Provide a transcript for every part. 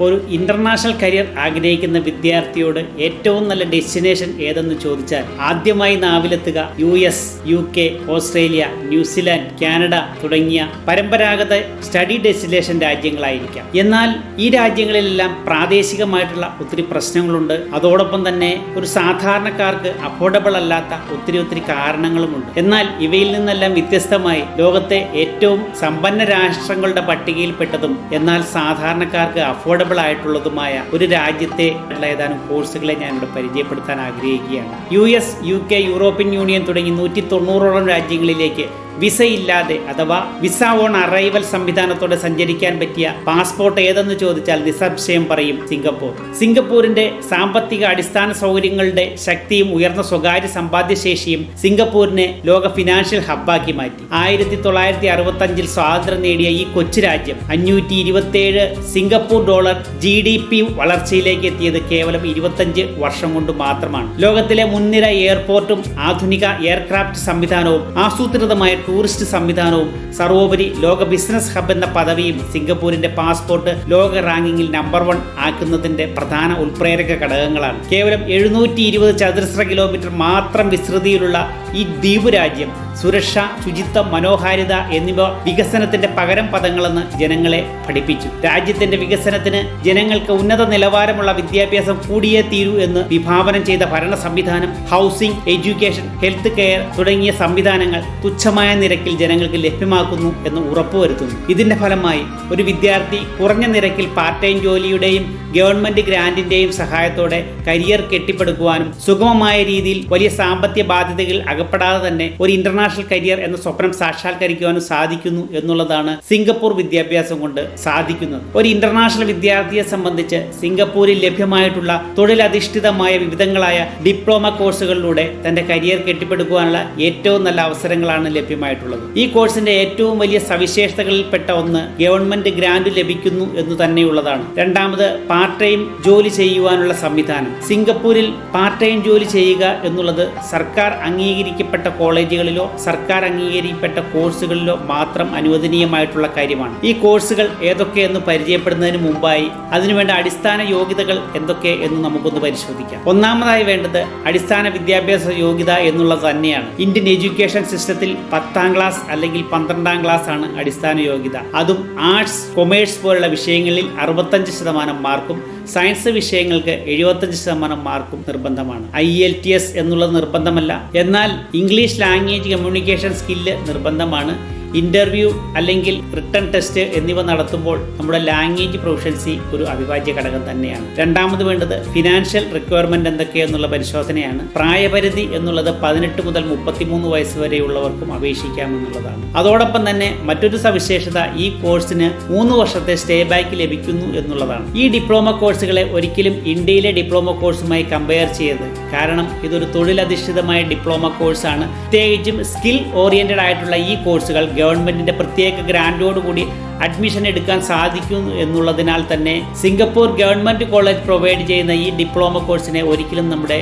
ഒരു international career ആഗ്രഹിക്കുന്ന വിദ്യാർത്ഥിയോട് ഏറ്റവും നല്ല ഡെസ്റ്റിനേഷൻ ഏതെന്ന് ചോദിച്ചാൽ ആദ്യമായി നാവിലെത്തുക U S U K Australia New Zealand Canada തുടങ്ങിയ പരമ്പരാഗത സ്റ്റഡി ഡെസ്റ്റിനേഷൻ രാജ്യങ്ങളായിരിക്കാം. എന്നാൽ ഈ രാജ്യങ്ങളിലെല്ലാം പ്രാദേശികമായിട്ടുള്ള ഒത്തിരി പ്രശ്നങ്ങളുണ്ട്. അതോടൊപ്പം തന്നെ ഒരു സാധാരണക്കാർക്ക് അഫോർഡബിൾ അല്ലാത്ത ഒത്തിരി ഒത്തിരി കാരണങ്ങളുമുണ്ട്. എന്നാൽ ഇവയിൽ നിന്നെല്ലാം വ്യത്യസ്തമായി ലോകത്തെ ഏറ്റവും സമ്പന്ന രാഷ്ട്രങ്ങളുടെ പട്ടികയിൽപ്പെട്ടതും എന്നാൽ സാധാരണക്കാർക്ക് അഫോർഡബിൾ ആയിട്ടുള്ളതുമായ ഒരു രാജ്യത്തെ ഏതാനും കോഴ്സുകളെ ഞാൻ ഇവിടെ പരിചയപ്പെടുത്താൻ ആഗ്രഹിക്കുകയാണ്. U S U K European Union തുടങ്ങി നൂറ്റി തൊണ്ണൂറോളം രാജ്യങ്ങളിലേക്ക് വിസ ഇല്ലാതെ അഥവാ വിസ ഓൺ അറൈവൽ സംവിധാനത്തോടെ സഞ്ചരിക്കാൻ പറ്റിയ പാസ്പോർട്ട് ഏതെന്ന് ചോദിച്ചാൽ നിസ്സംശയം പറയും സിംഗപ്പൂർ. സിംഗപ്പൂരിന്റെ സാമ്പത്തിക അടിസ്ഥാന സൗകര്യങ്ങളുടെ ശക്തിയും ഉയർന്ന സ്വകാര്യ സമ്പാദ്യശേഷിയും സിംഗപ്പൂരിനെ ലോക ഫിനാൻഷ്യൽ ഹബ്ബാക്കി മാറ്റി. ആയിരത്തി തൊള്ളായിരത്തി അറുപത്തി അഞ്ചിൽ സ്വാതന്ത്ര്യം നേടിയ ഈ കൊച്ചു രാജ്യം അഞ്ഞൂറ്റി ഇരുപത്തിയേഴ് Singapore dollar G D P വളർച്ചയിലേക്ക് എത്തിയത് കേവലം ഇരുപത്തഞ്ച് വർഷം കൊണ്ട് മാത്രമാണ്. ലോകത്തിലെ മുൻനിര എയർപോർട്ടും ആധുനിക എയർക്രാഫ്റ്റ് സംവിധാനവും ആസൂത്രിതമായ ടൂറിസ്റ്റ് സംവിധാനവും സർവോപരി ലോക ബിസിനസ് ഹബ് എന്ന പദവിയും സിംഗപ്പൂരിന്റെ പാസ്പോർട്ട് ലോക റാങ്കിങ്ങിൽ നമ്പർ വൺ ആക്കുന്നതിന്റെ പ്രധാന ഉൾപ്രേരക ഘടകങ്ങളാണ്. കേവലം എഴുന്നൂറ്റി ഇരുപത് ചതുരശ്ര കിലോമീറ്റർ മാത്രം വിസ്തൃതിയിലുള്ള ഈ ദ്വീപ് രാജ്യം സുരക്ഷ ശുചിത്വം മനോഹാരിത എന്നിവ വികസനത്തിന്റെ പകരം പദങ്ങളെന്ന് ജനങ്ങളെ പഠിപ്പിച്ചു. രാജ്യത്തിന്റെ വികസനത്തിന് ജനങ്ങൾക്ക് ഉന്നത നിലവാരമുള്ള വിദ്യാഭ്യാസം കൂടിയേ തീരൂ എന്ന് വിഭാവനം ചെയ്ത ഭരണ സംവിധാനം ഹൗസിംഗ് എഡ്യൂക്കേഷൻ ഹെൽത്ത് കെയർ തുടങ്ങിയ സംവിധാനങ്ങൾ തുച്ഛമായ നിരക്കിൽ ജനങ്ങൾക്ക് ലഭ്യമാക്കുന്നു എന്ന് ഉറപ്പുവരുത്തുന്നു. ഇതിന്റെ ഫലമായി ഒരു വിദ്യാർത്ഥി കുറഞ്ഞ നിരക്കിൽ പാർട്ട് ടൈം ജോലിയുടെയും ഗവൺമെന്റ് ഗ്രാന്റിന്റെയും സഹായത്തോടെ കരിയർ കെട്ടിപ്പടുക്കുവാനും സുഗമമായ രീതിയിൽ വലിയ സാമ്പത്തിക ബാധ്യതകൾ അകപ്പെടാതെ തന്നെ ഒരു ഇന്റർനാഷണൽ കരിയർ എന്ന സ്വപ്നം സാക്ഷാത്കരിക്കുവാനും സാധിക്കുന്നു എന്നുള്ളതാണ് സിംഗപ്പൂർ വിദ്യാഭ്യാസം കൊണ്ട് സാധിക്കുന്നത്. ഒരു ഇന്റർനാഷണൽ വിദ്യാർത്ഥിയെ സംബന്ധിച്ച് സിംഗപ്പൂരിൽ ലഭ്യമായിട്ടുള്ള തൊഴിലധിഷ്ഠിതമായ വിവിധങ്ങളായ ഡിപ്ലോമ കോഴ്സുകളിലൂടെ തന്റെ കരിയർ കെട്ടിപ്പടുക്കുവാനുള്ള ഏറ്റവും നല്ല അവസരങ്ങളാണ് ലഭ്യമായിട്ടുള്ളത് ഈ കോഴ്സിന്റെ ഏറ്റവും വലിയ സവിശേഷതകളിൽപ്പെട്ട ഒന്ന് ഗവൺമെന്റ് ഗ്രാന്റ് ലഭിക്കുന്നു എന്ന് തന്നെയുള്ളതാണ്. രണ്ടാമത് പാർട്ട് ടൈം ജോലി ചെയ്യുവാനുള്ള സംവിധാനം. സിംഗപ്പൂരിൽ പാർട്ട് ടൈം ജോലി ചെയ്യുക എന്നുള്ളത് സർക്കാർ അംഗീകരിക്കപ്പെട്ട കോളേജുകളിലോ സർക്കാർ അംഗീകരിക്കപ്പെട്ട കോഴ്സുകളിലോ മാത്രം അനുവദനീയമായിട്ടുള്ള കാര്യമാണ്. ഈ കോഴ്സുകൾ ഏതൊക്കെയെന്ന് പരിചയപ്പെടുന്നതിന് മുമ്പായി അതിനുവേണ്ട അടിസ്ഥാന യോഗ്യതകൾ എന്തൊക്കെ എന്ന് നമുക്കൊന്ന് പരിശോധിക്കാം. ഒന്നാമതായി വേണ്ടത് അടിസ്ഥാന വിദ്യാഭ്യാസ യോഗ്യത എന്നുള്ളത് തന്നെയാണ്. ഇന്ത്യൻ എഡ്യൂക്കേഷൻ സിസ്റ്റത്തിൽ പത്താം ക്ലാസ് അല്ലെങ്കിൽ പന്ത്രണ്ടാം ക്ലാസ് ആണ് അടിസ്ഥാന യോഗ്യത. അതും ആർട്സ് കൊമേഴ്സ് പോലുള്ള വിഷയങ്ങളിൽ അറുപത്തഞ്ച് ശതമാനം മാർക്കും സയൻസ് വിഷയങ്ങൾക്ക് എഴുപത്തഞ്ച് ശതമാനം മാർക്കും നിർബന്ധമാണ്. ഐ എൽ ടി എസ് എന്നുള്ളത് നിർബന്ധമല്ല. എന്നാൽ ഇംഗ്ലീഷ് ലാംഗ്വേജ് കമ്മ്യൂണിക്കേഷൻ സ്കില്ല് നിർബന്ധമാണ്. ഇന്റർവ്യൂ അല്ലെങ്കിൽ റിട്ടേൺ ടെസ്റ്റ് എന്നിവ നടത്തുമ്പോൾ നമ്മുടെ ലാംഗ്വേജ് പ്രൊഫഷൻസി ഒരു അവിഭാജ്യ ഘടകം തന്നെയാണ്. രണ്ടാമത് വേണ്ടത് ഫിനാൻഷ്യൽ റിക്വയർമെന്റ് എന്തൊക്കെയെന്നുള്ള പരിശോധനയാണ്. പ്രായപരിധി എന്നുള്ളത് പതിനെട്ട് മുതൽ മുപ്പത്തിമൂന്ന് വയസ്സ് വരെയുള്ളവർക്കും അപേക്ഷിക്കാമെന്നുള്ളതാണ്. അതോടൊപ്പം തന്നെ മറ്റൊരു സവിശേഷത ഈ കോഴ്സിന് മൂന്ന് വർഷത്തെ സ്റ്റേ ബാക്ക് ലഭിക്കുന്നു എന്നുള്ളതാണ്. ഈ ഡിപ്ലോമ കോഴ്സുകളെ ഒരിക്കലും ഇന്ത്യയിലെ ഡിപ്ലോമ കോഴ്സുമായി കമ്പയർ ചെയ്യരുത്. കാരണം ഇതൊരു തൊഴിലധിഷ്ഠിതമായ ഡിപ്ലോമ കോഴ്സാണ് പ്രത്യേകിച്ചും സ്കിൽ ഓറിയന്റഡ് ആയിട്ടുള്ള ഈ കോഴ്സുകൾ ഗവൺമെന്റിന്റെ പ്രത്യേക ഗ്രാൻഡോടുകൂടി അഡ്മിഷൻ എടുക്കാൻ സാധിക്കും എന്നുള്ളതിനാൽ തന്നെ സിംഗപ്പൂർ ഗവൺമെന്റ് കോളേജ് പ്രൊവൈഡ് ചെയ്യുന്ന ഈ ഡിപ്ലോമ കോഴ്സിനെ ഒരിക്കലും നമ്മുടെ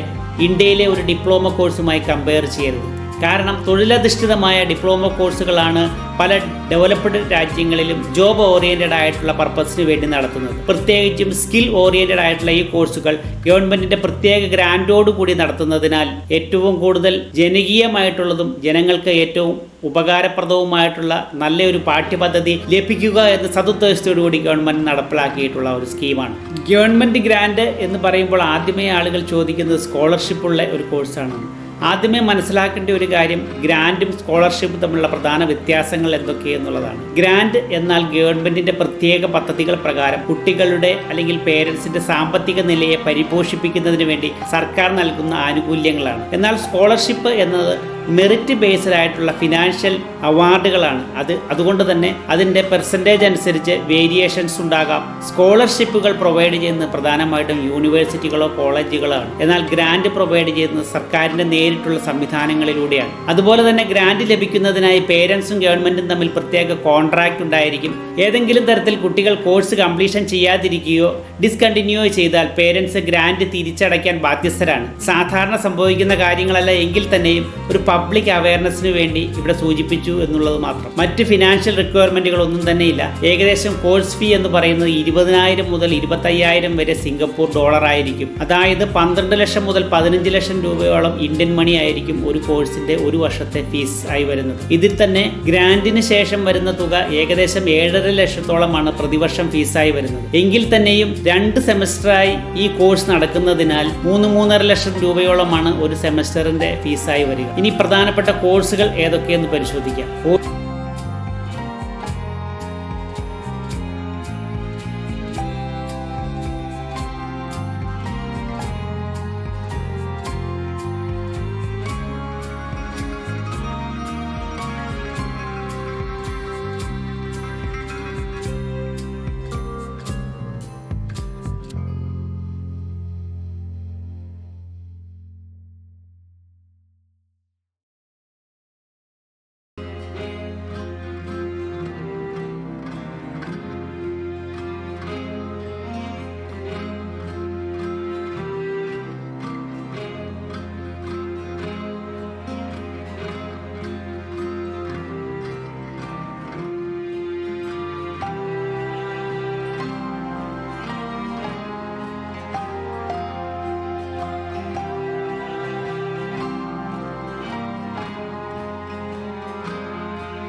ഇന്ത്യയിലെ ഒരു ഡിപ്ലോമ കോഴ്സുമായി കമ്പയർ ചെയ്യരുത്. കാരണം തൊഴിലധിഷ്ഠിതമായ ഡിപ്ലോമ കോഴ്സുകളാണ് പല ഡെവലപ്ഡ് രാജ്യങ്ങളിലും ജോബ് ഓറിയന്റഡ് ആയിട്ടുള്ള പർപ്പസിന് വേണ്ടി നടത്തുന്നത്. പ്രത്യേകിച്ചും സ്കിൽ ഓറിയന്റഡ് ആയിട്ടുള്ള ഈ കോഴ്സുകൾ ഗവൺമെന്റിന്റെ പ്രത്യേക ഗ്രാൻഡോട് കൂടി നടത്തുന്നതിനാൽ ഏറ്റവും കൂടുതൽ ജനകീയമായിട്ടുള്ളതും ജനങ്ങൾക്ക് ഏറ്റവും ഉപകാരപ്രദവുമായിട്ടുള്ള നല്ലൊരു പാഠ്യപദ്ധതി ലഭിക്കുക എന്ന സതുദ്ദേശത്തോടുകൂടി ഗവൺമെന്റ് നടപ്പിലാക്കിയിട്ടുള്ള ഒരു സ്കീമാണ്. ഗവൺമെന്റ് ഗ്രാൻഡ് എന്ന് പറയുമ്പോൾ ആദ്യമേ ആളുകൾ ചോദിക്കുന്നത് സ്കോളർഷിപ്പുള്ള ഒരു കോഴ്സാണ് ആദ്യമേ മനസ്സിലാക്കേണ്ട ഒരു കാര്യം ഗ്രാൻഡും സ്കോളർഷിപ്പും തമ്മിലുള്ള പ്രധാന വ്യത്യാസങ്ങൾ എന്തൊക്കെയെന്നുള്ളതാണ് ഗ്രാൻഡ് എന്നാൽ ഗവൺമെന്റിന്റെ പ്രത്യേക പദ്ധതികൾ പ്രകാരം കുട്ടികളുടെ അല്ലെങ്കിൽ പേരൻസിന്റെ സാമ്പത്തിക നിലയെ പരിപോഷിപ്പിക്കുന്നതിന് വേണ്ടി സർക്കാർ നൽകുന്ന ആനുകൂല്യങ്ങളാണ്. എന്നാൽ സ്കോളർഷിപ്പ് എന്നത് മെറിറ്റ് ബേസ്ഡ് ആയിട്ടുള്ള ഫിനാൻഷ്യൽ അവാർഡുകളാണ്. അത് അതുകൊണ്ട് തന്നെ അതിന്റെ പെർസെന്റേജ് അനുസരിച്ച് വേരിയേഷൻസ് ഉണ്ടാകാം. സ്കോളർഷിപ്പുകൾ പ്രൊവൈഡ് ചെയ്യുന്നത് പ്രധാനമായിട്ടും യൂണിവേഴ്സിറ്റികളോ കോളേജുകളോ ആണ്. എന്നാൽ ഗ്രാൻഡ് പ്രൊവൈഡ് ചെയ്യുന്നത് സർക്കാരിന്റെ നേരിട്ടുള്ള സംവിധാനങ്ങളിലൂടെയാണ്. അതുപോലെ തന്നെ ഗ്രാൻഡ് ലഭിക്കുന്നതിനായി പേരൻസും ഗവൺമെന്റും തമ്മിൽ പ്രത്യേക കോൺട്രാക്റ്റ് ഉണ്ടായിരിക്കും. ഏതെങ്കിലും തരത്തിൽ കുട്ടികൾ കോഴ്സ് കംപ്ലീഷൻ ചെയ്യാതിരിക്കുകയോ ഡിസ്കണ്ടിന്യൂ ചെയ്താൽ പേരൻസ് ഗ്രാൻഡ് തിരിച്ചടയ്ക്കാൻ ബാധ്യസ്ഥരാണ്. സാധാരണ സംഭവിക്കുന്ന കാര്യങ്ങളല്ല എങ്കിൽ തന്നെയും ഒരു പബ്ലിക് അവയർനെസ്സിന് വേണ്ടി ഇവിടെ സൂചിപ്പിച്ചു എന്നുള്ളത് മാത്രം. മറ്റ് ഫിനാൻഷ്യൽ റിക്വയർമെന്റുകൾ ഒന്നും തന്നെയില്ല. ഏകദേശം കോഴ്സ് ഫീ എന്ന് പറയുന്നത് ഇരുപതിനായിരം മുതൽ ഇരുപത്തയ്യായിരം വരെ സിംഗപ്പൂർ ഡോളർ ആയിരിക്കും. അതായത് പന്ത്രണ്ട് ലക്ഷം മുതൽ പതിനഞ്ച് ലക്ഷം രൂപയോളം ഇന്ത്യൻ മണി ആയിരിക്കും ഒരു കോഴ്സിന്റെ ഒരു വർഷത്തെ ഫീസ് ആയി വരുന്നത്. ഇതിൽ തന്നെ ഗ്രാൻഡിന് ശേഷം വരുന്ന തുക ഏകദേശം ഏഴര ലക്ഷത്തോളമാണ് പ്രതിവർഷം ഫീസായി വരുന്നത്. എങ്കിൽ തന്നെയും രണ്ട് സെമസ്റ്ററായി ഈ കോഴ്സ് നടക്കുന്നതിനാൽ മൂന്ന് മൂന്നര ലക്ഷം രൂപയോളമാണ് ഒരു സെമസ്റ്ററിന്റെ ഫീസായി വരിക. ഇനി പ്രധാനപ്പെട്ട കോഴ്സുകൾ ഏതൊക്കെയെന്ന് പരിശോധിക്കാം.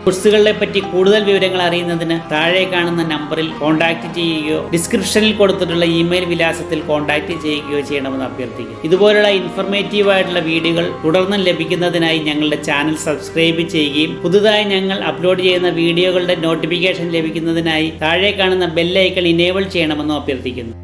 കോഴ്സുകളെ പറ്റി കൂടുതൽ വിവരങ്ങൾ അറിയുന്നതിന് താഴെ കാണുന്ന നമ്പറിൽ കോൺടാക്ട് ചെയ്യുകയോ ഡിസ്ക്രിപ്ഷനിൽ കൊടുത്തിട്ടുള്ള ഇമെയിൽ വിലാസത്തിൽ കോൺടാക്ട് ചെയ്യുകയോ ചെയ്യണമെന്ന് അഭ്യർത്ഥിക്കുന്നു. ഇതുപോലുള്ള ഇൻഫർമേറ്റീവ് ആയിട്ടുള്ള വീഡിയോകൾ തുടർന്നും ലഭിക്കുന്നതിനായി ഞങ്ങളുടെ ചാനൽ സബ്സ്ക്രൈബ് ചെയ്യുകയും പുതുതായി ഞങ്ങൾ അപ്ലോഡ് ചെയ്യുന്ന വീഡിയോകളുടെ നോട്ടിഫിക്കേഷൻ ലഭിക്കുന്നതിനായി താഴെ കാണുന്ന ബെല്ലൈക്കൺ ഇനേബിൾ ചെയ്യണമെന്നും അഭ്യർത്ഥിക്കുന്നു.